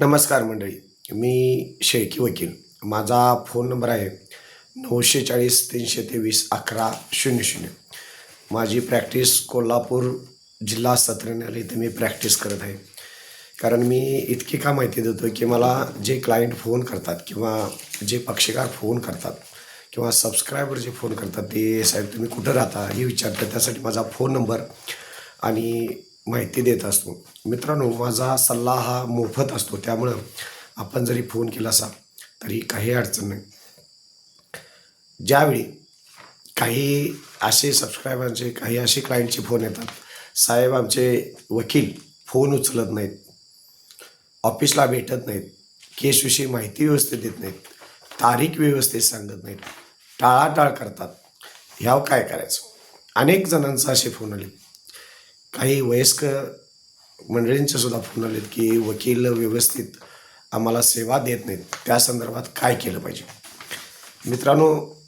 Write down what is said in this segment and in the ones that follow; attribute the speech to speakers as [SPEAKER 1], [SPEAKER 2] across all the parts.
[SPEAKER 1] नमस्कार मंडळी मी शेळकी वकील. माझा फोन नंबर आहे नऊशे चाळीस तीनशे तेवीस अकरा शून्य शून्य. माझी प्रॅक्टिस कोल्हापूर जिल्हा सत्र न्यायालय इथे मी प्रॅक्टिस करत आहे. कारण मी इतकी का माहिती देतो की मला जे क्लायंट फोन करतात किंवा जे पक्षकार फोन करतात किंवा सबस्क्रायबर जे फोन करतात ते साहेब तुम्ही कुठं राहता हे विचारतात. त्यासाठी माझा फोन नंबर आणि माहिती देत असतो. मित्रांनो माझा सल्ला हा मोफत असतो. त्यामुळं आपण जरी फोन केला असा तरी काही अडचण नाही. ज्यावेळी काही असे सबस्क्रायबरचे काही असे क्लायंटचे फोन येतात साहेब आमचे वकील फोन उचलत नाहीत ऑफिसला भेटत नाहीत केसविषयी माहिती व्यवस्थित देत नाहीत तारीख व्यवस्थित सांगत नाहीत टाळाटाळ करतात. ह्यावर काय करायचं? अनेक जणांचा असे फोन आले काही वयस्क मंडळींचे सुद्धा फोन आलेत की वकील व्यवस्थित आम्हाला सेवा देत नाहीत. त्या संदर्भात काय केलं पाहिजे? मित्रांनो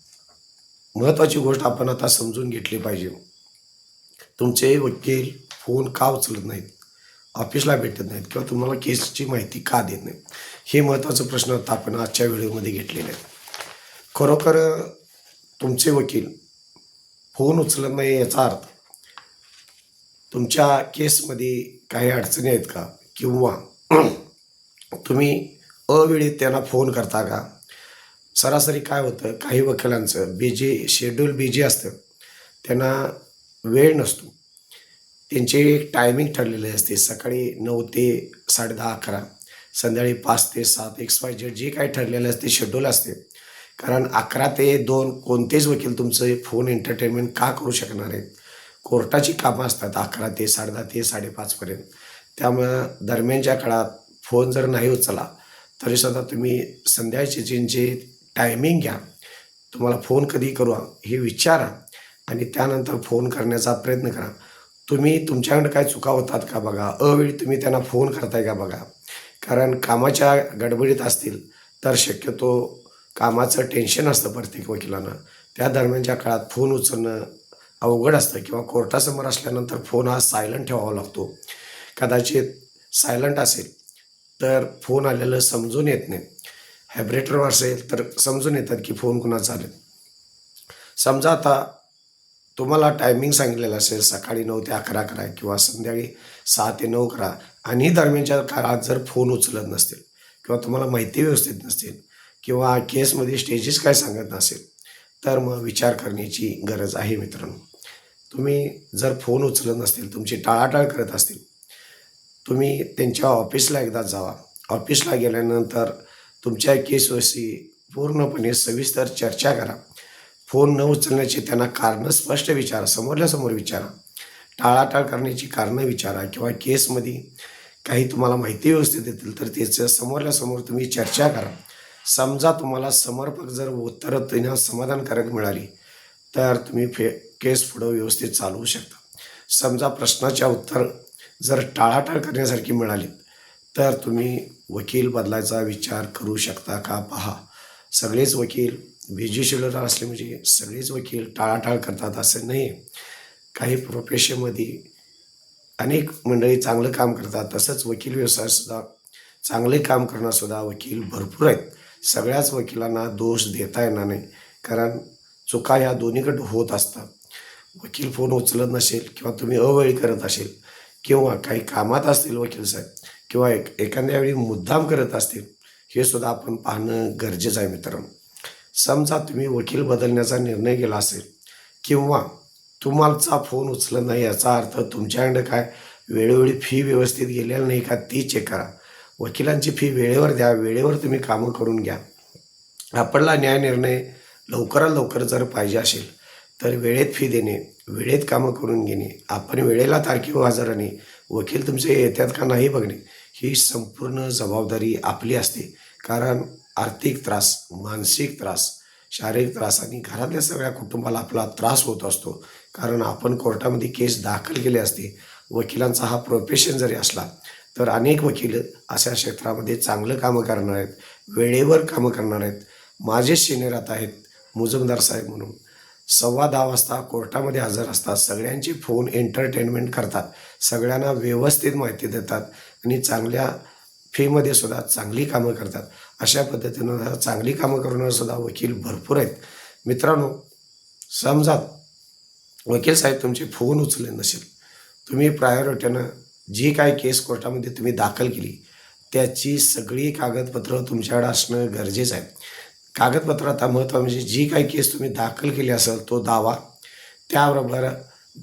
[SPEAKER 1] महत्त्वाची गोष्ट आपण आता समजून घेतली पाहिजे. तुमचे वकील फोन का उचलत नाहीत? ऑफिसला भेटत नाहीत किंवा तुम्हाला केसची माहिती का देत नाहीत? हे महत्त्वाचं प्रश्न आता आपण आजच्या व्हिडिओमध्ये घेतलेले आहेत. खरोखर तुमचे वकील फोन उचलत नाही याचा अर्थ तुमच्या केसमध्ये काही अडचणी आहेत का? किंवा तुम्ही अवेळी त्यांना फोन करता का? सरासरी काय होतं? काही वकिलांचं बिजी शेड्यूल बिजी असतं. त्यांना वेळ नसतो. त्यांचे एक टायमिंग ठरलेले असते. सकाळी नऊ ते साडे दहा अकरा संध्याकाळी पाच ते सात एक्स वाय जेड जे काही ठरलेलं असते शेड्यूल असते. कारण अकरा ते दोन कोणतेच वकील तुमचं फोन एंटरटेनमेंट का करू शकणार आहेत? कोर्टाची कामं असतात अकरा ते साडेदहा ते साडेपाचपर्यंत त्यामुळं दरम्यानच्या काळात फोन जर नाही उचला तरीसुद्धा तुम्ही संध्याचे ज्यांचे टायमिंग घ्या तुम्हाला फोन कधी करू हे विचारा आणि त्यानंतर फोन करण्याचा प्रयत्न करा. तुम्ही तुमच्याकडे काय चुका होतात का बघा? अवेळी तुम्ही त्यांना फोन करताय का बघा? कारण कामाच्या गडबडीत असतील तर शक्यतो कामाचं टेन्शन असतं प्रत्येक वकिलांना. त्या दरम्यानच्या काळात फोन उचलणं अवघड असतं किंवा कोर्टासमोर असल्यानंतर फोन हा सायलंट ठेवावा लागतो. कदाचित सायलंट असेल तर फोन आलेलं समजून येत नाही. हॅब्रेटरवर असेल तर समजून येतात की फोन कुणाचा आले समजा आता तुम्हाला टायमिंग सांगितलेलं असेल सकाळी नऊ ते अकरा करा किंवा संध्याकाळी सहा ते नऊ करा. आणि दरम्यानच्या काळात जर फोन उचलत नसतील किंवा तुम्हाला माहिती व्यवस्थित नसतील किंवा केसमध्ये स्टेजेस काय सांगत नसेल तर मग विचार करण्याची गरज आहे मित्रांनो. तुम्ही जर फोन उचलत नसतील तुमची टाळाटाळ करत असतील तुम्ही त्यांच्या ऑफिसला एकदा जावा. ऑफिसला गेल्यानंतर तुमच्या केसवरशी पूर्णपणे सविस्तर चर्चा करा. फोन न उचलण्याची त्यांना कारणं स्पष्ट विचारा समोरल्यासमोर विचारा. टाळाटाळ करण्याची कारणं विचारा किंवा केसमध्ये काही तुम्हाला माहिती व्यवस्थित देतील तर त्याचं समोरल्यासमोर तुम्ही चर्चा करा. समजा तुम्हाला समर्पक जर उत्तरं त्यांना समाधानकारक मिळाली तर तुम्ही फे केस पुढं व्यवस्थित चालवू शकता. समजा प्रश्नाच्या उत्तर जर टाळाटाळ करण्यासारखी मिळाली तर तुम्ही वकील बदलायचा विचार करू शकता का? पहा. सगळेच वकील बिजी असले म्हणजे सगळेच वकील टाळाटाळ करतात असं नाही काही प्रोफेशनमध्ये अनेक मंडळी चांगलं काम करतात तसंच वकील व्यवसायसुद्धा चांगले काम करणारसुद्धा वकील भरपूर आहेत. सगळ्याच वकिलांना दोष देता येणार नाही. कारण चुका ह्या दोन्हीकडे होत असतात. वकील फोन उचलत नसेल किंवा तुम्ही अवेळी करत असेल किंवा काही कामात असतील वकील साहेब किंवा एक एखाद्या वेळी मुद्दाम करत असतील हे सुद्धा आपण पाहणं गरजेचं आहे मित्रांनो. समजा तुम्ही वकील बदलण्याचा निर्णय केला असेल किंवा तुम्हालाचा फोन उचलत नाही याचा अर्थ तुमच्याकडे काय? वेळोवेळी फी व्यवस्थित गेलेली नाही का? ती चेक करा. वकिलांची फी वेळेवर द्या वेळेवर तुम्ही कामं करून घ्या. आपला न्याय निर्णय लवकरात लवकर जर पाहिजे असेल तर वेळेत फी देणे वेळेत कामं करून घेणे आपण वेळेला तारखेवर हजर राहणे वकील तुमचे येतात का नाही बघणे ही संपूर्ण जबाबदारी आपली असते. कारण आर्थिक त्रास मानसिक त्रास शारीरिक त्रास आणि घरातल्या सगळ्या कुटुंबाला आपला त्रास होत असतो. कारण आपण कोर्टामध्ये केस दाखल केले असते वकिलांचा हा प्रोफेशन जरी असला तर अनेक वकील अशा क्षेत्रामध्ये चांगलं कामं करणार आहेत वेळेवर कामं करणार आहेत. माझे सिनियर आता आहेत मुजुमदार साहेब म्हणून. सव्वा दहा वाजता कोर्टामध्ये हजर असतात. सगळ्यांचे फोन एंटरटेनमेंट करतात. सगळ्यांना व्यवस्थित माहिती देतात आणि चांगल्या फीमध्ये सुद्धा चांगली कामं करतात. अशा पद्धतीनं चांगली कामं करणारे सुद्धा वकील भरपूर आहेत. मित्रांनो समजा वकील साहेब तुमचे फोन उचलले नसेल. तुम्ही प्रायोरिटीनं जी काय केस कोर्टामध्ये तुम्ही दाखल केली त्याची सगळी कागदपत्रं तुमच्याकडे असणं गरजेचं आहे. कागदपत्र आता महत्त्व म्हणजे जी काही केस तुम्ही दाखल केली असेल तो दावा त्याबरोबर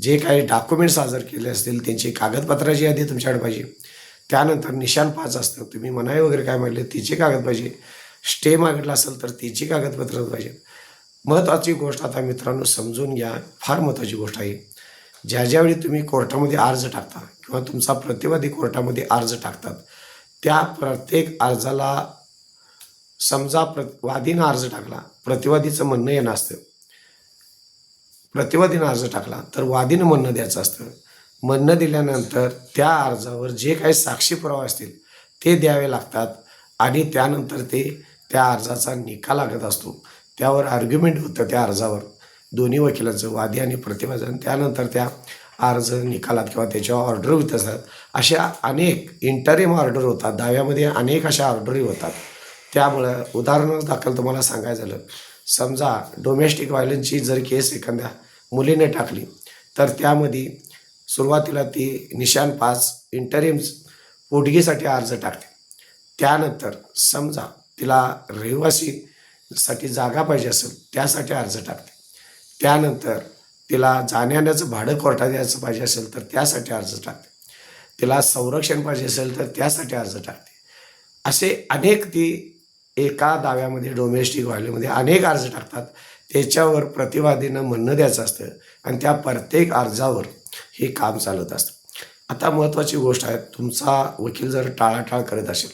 [SPEAKER 1] जे काही डॉक्युमेंट सादर केले असतील त्यांची कागदपत्राची यादी तुमच्याकडे पाहिजे. त्यानंतर निशाण पाच असतं. तुम्ही मनाई वगैरे काय मागले तिचे कागद पाहिजे. स्टे मागितला असेल तर तिची कागदपत्रं पाहिजे. महत्त्वाची गोष्ट आता मित्रांनो समजून घ्या. फार महत्त्वाची गोष्ट आहे. ज्या ज्यावेळी तुम्ही कोर्टामध्ये अर्ज टाकता किंवा तुमचा प्रतिवादी कोर्टामध्ये अर्ज टाकतात त्या प्रत्येक अर्जाला समजा प्र वादीनं अर्ज टाकला प्रतिवादीचं म्हणणं येणं असतं. प्रतिवादीनं अर्ज टाकला तर वादीनं म्हणणं द्यायचं असतं. म्हणणं दिल्यानंतर त्या अर्जावर जे काही साक्षी पुरावे असतील ते द्यावे लागतात आणि त्यानंतर ते त्या अर्जाचा निकाल लागत असतो. त्यावर आर्ग्युमेंट होतं त्या अर्जावर. दोन्ही वकिलांचं वादी आणि प्रतिवादन त्यानंतर त्या अर्ज निकालात किंवा त्याच्यावर ऑर्डर होत असतात. अशा अनेक इंटरिम ऑर्डर होतात. दाव्यामध्ये अनेक अशा ऑर्डरी होतात. त्यामुळं उदाहरण दाखल तुम्हाला सांगायचं झालं. समजा डोमेस्टिक व्हायलन्सची जर केस एखाद्या मुलीने टाकली तर त्यामध्ये सुरुवातीला ती निशान पास इंटरिम्स पोटगीसाठी अर्ज टाकते. त्यानंतर समजा तिला रहिवासीसाठी जागा पाहिजे असेल त्यासाठी अर्ज टाकते. त्यानंतर तिला जाण्याचं भाडं कोर्टात द्यायचं पाहिजे असेल तर त्यासाठी अर्ज टाकते. तिला संरक्षण पाहिजे असेल तर त्यासाठी अर्ज टाकते. असे अनेक ती एका दाव्यामध्ये डोमेस्टिक व्हायलेमध्ये अनेक अर्ज टाकतात. त्याच्यावर प्रतिवादीनं म्हणणं द्यायचं असतं आणि त्या प्रत्येक अर्जावर हे काम चालत असतं. आता महत्त्वाची गोष्ट आहे तुमचा वकील जर टाळाटाळ करत असेल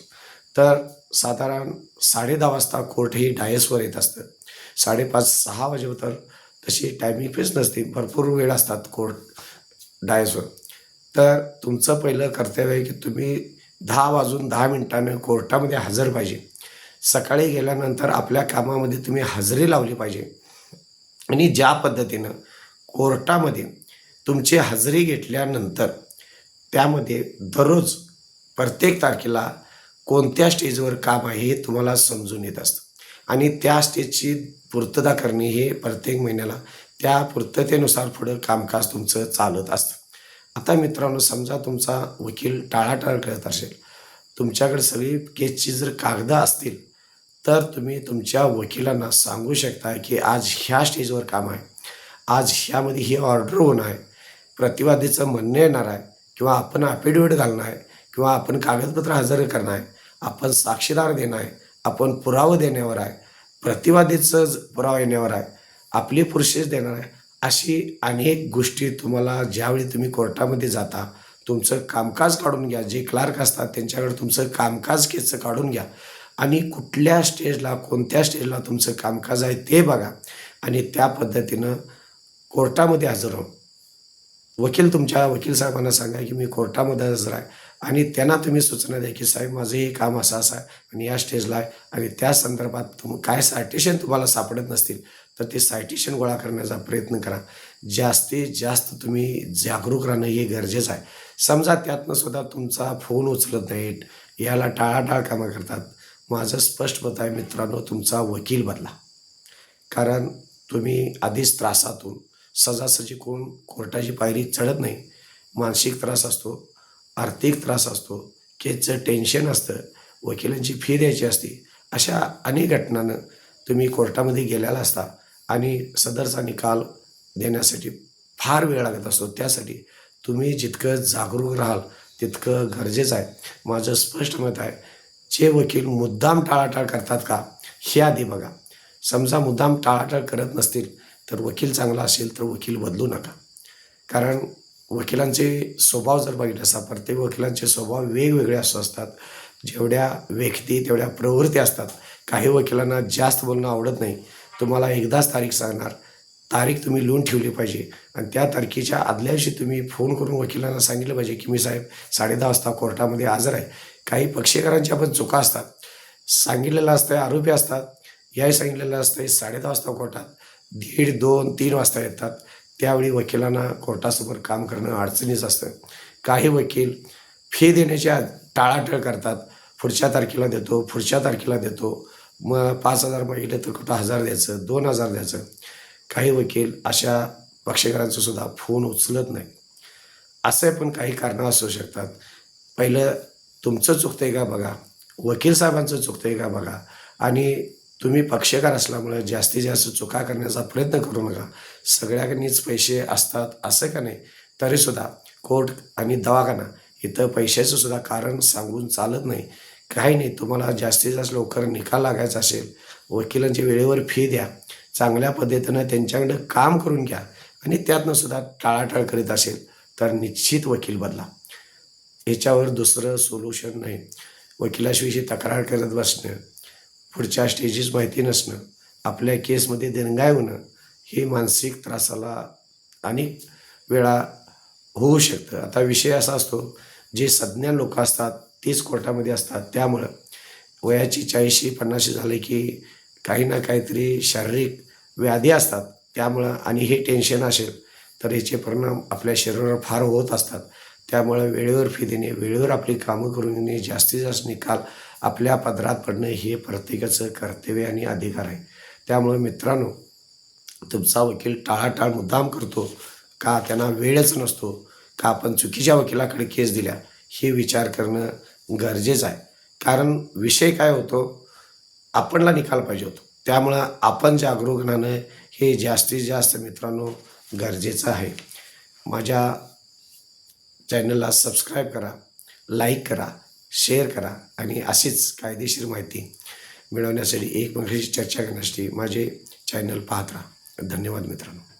[SPEAKER 1] तर साधारण साडे दहा वाजता कोर्ट ही डायसवर येत असतं. साडेपाच सहा वाजेपर्यंत तशी टायमिंग फिक्स नसते भरपूर वेळ असतात कोर्ट डायसवर. तर तुमचं पहिलं कर्तव्य आहे की तुम्ही दहा वाजून दहा मिनिटानं कोर्टामध्ये हजर पाहिजे. सकाळी गेल्यानंतर आपल्या कामामध्ये तुम्ही हजेरी लावली पाहिजे. आणि ज्या पद्धतीनं कोर्टामध्ये तुमची हजेरी घेतल्यानंतर त्यामध्ये दररोज प्रत्येक तारखेला कोणत्या स्टेजवर काम आहे हे तुम्हाला समजून येत असतं. आणि त्या स्टेजची पूर्तता करणे हे प्रत्येक महिन्याला त्या पूर्ततेनुसार पुढं कामकाज तुमचं चालत असतं. आता मित्रांनो समजा तुमचा वकील टाळाटाळ करत असेल. तुमच्याकडे सगळी केसची जर कागदं असतील तर तुम्ही तुमच्या वकिलांना सांगू शकता की आज ह्या स्टेजवर काम आहे. आज ह्यामध्ये ही ऑर्डर होणं आहे. प्रतिवादीचं म्हणणं येणार आहे किंवा आपण अफिडेविट घालणार आहे किंवा आपण कागदपत्र हजर करणं आहे. आपण साक्षीदार देणं आहे. आपण पुरावा देण्यावर आहे. प्रतिवादीचं पुरावा येण्यावर आहे. आपली प्रोसेस देणार आहे. अशी अनेक गोष्टी तुम्हाला ज्यावेळी तुम्ही कोर्टामध्ये जाता तुमचं कामकाज काढून घ्या. जे क्लार्क असतात त्यांच्याकडे तुमचं कामकाज केचं काढून घ्या. आणि कुठल्या स्टेजला कोणत्या स्टेजला तुमचं कामकाज आहे ते बघा. आणि त्या पद्धतीनं कोर्टामध्ये हजर हो वकील तुमच्या वकील साहेबांना सांगा की मी कोर्टामध्ये हजर आहे. आणि त्यांना तुम्ही सूचना द्या की साहेब माझं हे काम असं असं आहे. आणि या स्टेजला आहे. आणि त्या संदर्भात तुम काय सायटेशन तुम्हाला सापडत नसतील तर ते सायटेशन गोळा करण्याचा प्रयत्न करा. जास्तीत जास्त तुम्ही जागरूक राहणं हे गरजेचं आहे. समजा त्यातनं सुद्धा तुमचा फोन उचलत नाहीत. याला टाळाटाळ कामं करतात. माझं स्पष्ट मत आहे मित्रांनो तुमचा वकील बदला कारण तुम्ही आधीच त्रासातून सजासजी कोण कोर्टाची पायरी चढत नाही मानसिक त्रास असतो आर्थिक त्रास असतो केसचं टेन्शन असतं वकिलांची फी द्यायची असते अशा अनेक घटनानं तुम्ही कोर्टामध्ये गेलेला असता आणि सदरचा निकाल देण्यासाठी फार वेळ लागत असतो. त्यासाठी तुम्ही जितकं जागरूक राहाल तितकं गरजेचं आहे. माझं स्पष्ट मत आहे जे वकील मुद्दाम टाळाटाळ करतात का? हे आधी बघा. समजा मुद्दाम टाळाटाळ करत नसतील तर वकील चांगला असेल तर वकील बदलू नका. कारण वकिलांचे स्वभाव जर बघितला असता प्रत्येक वकिलांचे स्वभाव वेगवेगळे असं असतात. जेवढ्या व्यक्ती तेवढ्या प्रवृत्ती असतात. काही वकिलांना जास्त बोलणं आवडत नाही. तुम्हाला एकदाच तारीख सांगणार. तारीख तुम्ही लिहून ठेवली पाहिजे. आणि त्या तारखेच्या आदल्या दिवशी तुम्ही फोन करून वकिलांना सांगितलं पाहिजे की मी साहेब साडेदहा वाजता कोर्टामध्ये हजर आहे. काही पक्षकारांच्या पण चुका असतात सांगितलेलं असतं आरोपी असतात याही सांगितलेलं असतं साडेदहा वाजता कोर्टात दीड दोन तीन वाजता येतात. त्यावेळी वकिलांना कोर्टासमोर काम करणं अडचणीच असतं. काही वकील फी देण्याच्या टाळाटाळ करतात. पुढच्या तारखेला देतो पुढच्या तारखेला देतो. मग पाच हजार मागितले तर कुठं हजार द्यायचं दोन हजार द्यायचं. काही वकील अशा पक्षकारांचं सुद्धा फोन उचलत नाही असे पण काही कारणं असू शकतात. पहिलं तुमचं चुकतंय का बघा? वकील साहेबांचं चुकतंय का बघा? आणि तुम्ही पक्षकार असल्यामुळे जास्तीत जास्त चुका करण्याचा प्रयत्न करू नका. सगळ्यांनीच पैसे असतात असं का नाही? तरीसुद्धा कोर्ट आणि दवाखाना इथं पैशाचं सुद्धा कारण सांगून चालत नाही. काही नाही तुम्हाला जास्तीत जास्त लवकर निकाल लागायचा असेल वकिलांची वेळेवर फी द्या. चांगल्या पद्धतीनं त्यांच्याकडं काम करून घ्या. आणि त्यातनं सुद्धा टाळाटाळ करीत असेल तर निश्चित वकील बदला. याच्यावर दुसरं सोल्युशन नाही. वकिलाशिवायची तक्रार करत बसणं पुढच्या स्टेजेस माहिती नसणं आपल्या केसमध्ये देणगाय होणं हे मानसिक त्रासाला अनेक वेळा होऊ शकतं. आता विषय असा असतो जे सज्ञान लोक असतात तेच कोर्टामध्ये असतात. त्यामुळं वयाची चाळीशी पन्नाशी झाले की काही ना काहीतरी शारीरिक व्याधी असतात. त्यामुळं आणि हे टेन्शन असेल तर याचे परिणाम आपल्या शरीरावर फार होत असतात. त्यामुळे वेळेवर फी देणे वेळेवर आपली कामं करून घेणे जास्तीत जास्त निकाल आपल्या पदरात पडणं हे प्रत्येकाचं कर्तव्य आणि अधिकार आहे. त्यामुळे मित्रांनो तुमचा वकील टाळाटाळ मुद्दाम करतो का त्यांना वेळच नसतो का आपण चुकीच्या वकिलाकडे केस दिल्या हे विचार करणं गरजेचं आहे. कारण विषय काय होतो? आपणला निकाल पाहिजे होतो. त्यामुळं आपण जागरूक राहणं हे जास्तीत जास्त मित्रांनो गरजेचं आहे. माझ्या चॅनलला सबस्क्राईब करा लाईक करा शेअर करा आणि अशीच कायदेशीर माहिती मिळवण्यासाठी एकमेकांशी चर्चा करण्यासाठी माझे चॅनल पाहत राहा. धन्यवाद मित्रांनो.